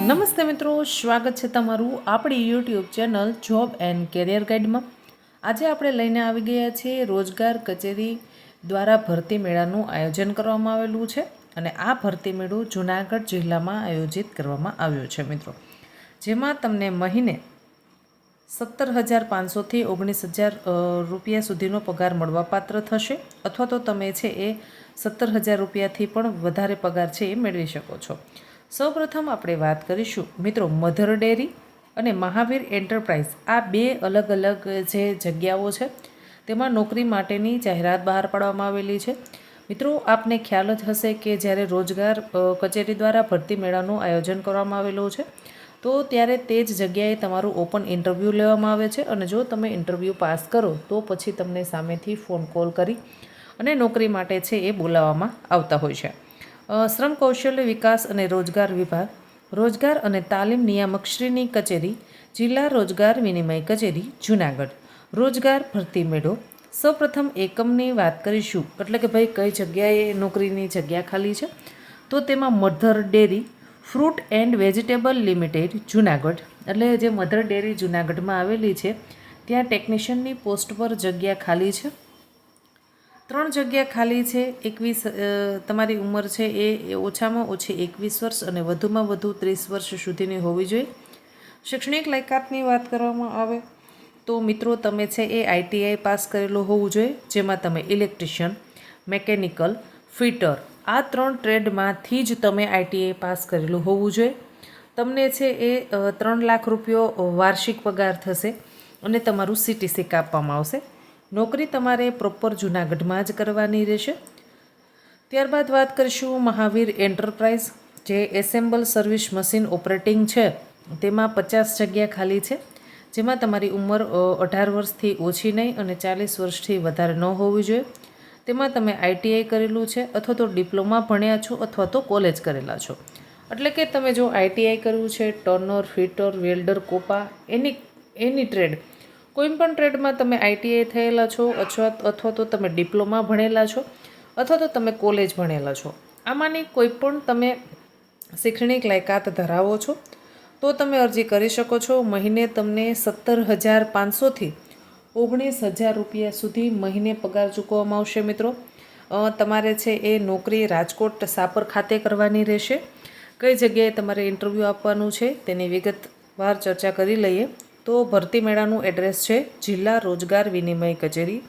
નમસ્તે મિત્રો, સ્વાગત છે તમારું આપણી YouTube channel job and career ગાઈડમાં આજે આપણે લઈને આવી ગયા છીએ રોજગાર કચેરી દ્વારા ભરતી મેળાનું આયોજન કરવામાં આવેલું છે અને આ ભરતી મેળો જૂનાગઢ જિલ્લામાં આયોજિત કરવામાં આવ્યો છે મિત્રો. જેમાં તમને મહિને સત્તર હજાર પાંચસોથી ઓગણીસ હજાર રૂપિયા સુધીનો પગાર મળવાપાત્ર થશે અથવા તો તમે છે એ સત્તર હજાર રૂપિયાથી પણ વધારે પગાર છે એ મેળવી શકો છો. સૌપ્રથમ આપણે વાત કરીશું મિત્રો મધર ડેરી અને મહાવીર એન્ટરપ્રાઇઝ. આ બે અલગ અલગ જે જગ્યાઓ છે, તેમાં નોકરી માટેની જાહેરાત બહાર પાડવામાં આવેલી છે. મિત્રો, આપને ખ્યાલ જ હશે કે જ્યારે રોજગાર કચેરી દ્વારા ભરતી મેળાનું આયોજન કરવામાં આવેલું છે, તો ત્યારે તે જ જગ્યાએ તમારું ઓપન ઇન્ટરવ્યૂ લેવામાં આવે છે અને જો તમે ઇન્ટરવ્યૂ પાસ કરો, તો પછી તમને સામેથી ફોન કોલ કરી અને નોકરી માટે છે એ બોલાવવામાં આવતા હોય છે. શ્રમ કૌશલ્ય વિકાસ અને રોજગાર વિભાગ, રોજગાર અને તાલીમ નિયામકશ્રીની કચેરી, જિલ્લા રોજગાર વિનિમય કચેરી, જુનાગઢ. રોજગાર ભરતી મેળો. સૌપ્રથમ એકમની વાત કરીશું. એટલે કે ભાઈ કઈ જગ્યાએ નોકરીની જગ્યા ખાલી છે? તો તેમાં Mother Dairy, fruit and vegetable limited, Junagadh. એટલે જે મધર ડેરી જુનાગઢમાં આવેલી છે, ત્યાં ટેકનિશિયનની પોસ્ટ પર જગ્યા ખાલી છે. ત્રણ જગ્યા ખાલી છે, એકવીસ તમારી ઉંમર છે એ ઓછામાં ઓછી એકવીસ વર્ષ અને વધુમાં વધુ ત્રીસ વર્ષ સુધીની હોવી જોઈએ. શૈક્ષણિક લાયકાતની વાત કરવામાં આવે તો મિત્રો તમે છે એ આઈટીઆઈ પાસ કરેલું હોવું જોઈએ, જેમાં તમે ઇલેક્ટ્રિશિયન, મેકેનિકલ, ફિટર, આ ત્રણ ટ્રેડમાંથી જ તમે આઈટીઆઈ પાસ કરેલું હોવું જોઈએ. તમને છે એ ત્રણ લાખ રૂપિયો વાર્ષિક પગાર થશે અને તમારું સીટીસી કાપવામાં આવશે. નોકરી તમારે પ્રોપર જુનાગઢમાં જ કરવાની રહેશે. ત્યારબાદ વાત કરીશું મહાવીર એન્ટરપ્રાઇઝ જે એસેમ્બલ સર્વિસ મશીન ઓપરેટિંગ છે. તેમાં પચાસ જગ્યા ખાલી છે, જેમાં તમારી ઉંમર અઢાર વર્ષથી ઓછી નહીં અને ચાલીસ વર્ષથી વધારે ન હોવી જોઈએ. તેમાં તમે આઈટીઆઈ કરેલું છે અથવા તો ડિપ્લોમા ભણ્યા છો અથવા તો કોલેજ કરેલા છો. એટલે કે તમે જો આઈટીઆઈ કર્યું છે, turner, fitter, welder, COPA, any any trade કોઈ પણ ટ્રેડમાં તમે આઈટીઆઈ થયેલા છો અથવા અથવા તો તમે ડિપ્લોમા ભણેલા છો, અથવા તો તમે કોલેજ ભણેલા છો, આમાંની કોઈ પણ તમે શૈક્ષણિક લાયકાત ધરાવો છો, તો તમે અરજી કરી શકો છો, મહિને તમને સત્તર હજાર પાંચસોથી ઓગણીસ હજાર રૂપિયા સુધી મહિને પગાર ચૂકવવામાં આવશે મિત્રો. તમારે છે એ નોકરી રાજકોટ સાપર ખાતે કરવાની રહેશે. કઈ જગ્યાએ તમારે ઇન્ટરવ્યૂ આપવાનું છે તેની વિગતવાર ચર્ચા કરી લઈએ. તો ભરતી મેળાનું એડ્રેસ છે જિલ્લા રોજગાર વિનિમય કચેરી.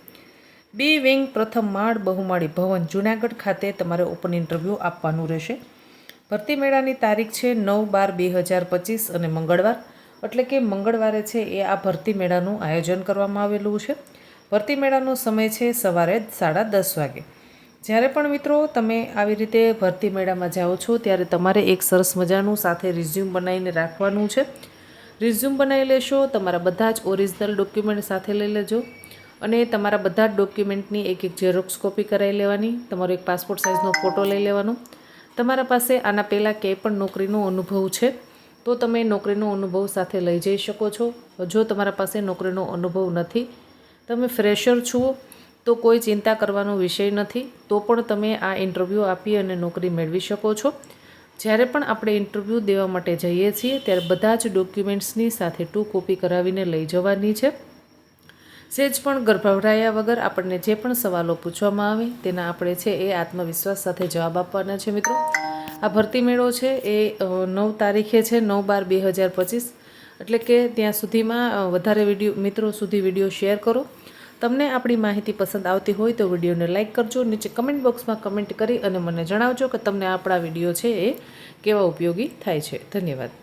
બી વિંગ પ્રથમ માળ બહુમાળી ભવન, જુનાગઢ ખાતે તમારે ઓપન ઇન્ટરવ્યૂ આપવાનું રહેશે. ભરતી મેળાની તારીખ છે નવ બાર બે હજાર પચીસ અને મંગળવાર, એટલે કે મંગળવારે છે એ આ ભરતી મેળાનું આયોજન કરવામાં આવેલું છે. ભરતી મેળાનો સમય છે સવારે સાડા દસ વાગે. જ્યારે પણ મિત્રો તમે આવી રીતે ભરતી મેળામાં જાઓ છો, ત્યારે તમારે એક સરસ મજાનું સાથે રિઝ્યુમ બનાવીને રાખવાનું છે. રિઝ્યુમ બનાવી લેશો, તમારા બધા જ ઓરિજિનલ ડોક્યુમેન્ટ સાથે લઈ લેજો. અને તમારા બધા જ ડોક્યુમેન્ટની એક એક ઝેરોક્સ કોપી કરાવી લેવાની, તમારો એક પાસપોર્ટ સાઇઝનો ફોટો લઈ લેવાનો. તમારા પાસે આના પહેલાં ક્યાંય પણ નોકરીનો અનુભવ છે, તો તમે નોકરીનો અનુભવ સાથે લઈ જઈ શકો છો. જો તમારા પાસે નોકરીનો અનુભવ નથી, તમે ફ્રેશર છો, તો કોઈ ચિંતા કરવાનો વિષય નથી, તો પણ તમે આ ઇન્ટરવ્યૂ આપી અને નોકરી મેળવી શકો છો. જ્યારે પણ આપણે ઇન્ટરવ્યૂ દેવા માટે જઈએ છીએ, ત્યારે બધા જ ડોક્યુમેન્ટ્સની સાથે ટુ કોપી કરાવીને લઈ જવાની છે. સેજ પણ ગર્ભવરાયા વગર આપણને જે પણ સવાલો પૂછવામાં આવે, તેના આપણે છે એ આત્મવિશ્વાસ સાથે જવાબ આપવાના છે મિત્રો. આ ભરતી મેળો છે એ નવ તારીખે છે, નવ બાર બે હજાર પચીસ. એટલે કે ત્યાં સુધીમાં વધારે વીડિયો, મિત્રો સુધી વીડિયો શેર કરો. તમને આપણી માહિતી પસંદ આવતી હોય તો વિડીયોને લાઇક કરજો, નીચે કમેન્ટ બોક્સમાં કમેન્ટ કરી અને મને જણાવજો કે તમને આપણા વીડિયો છે એ કેવા ઉપયોગી થાય છે. ધન્યવાદ.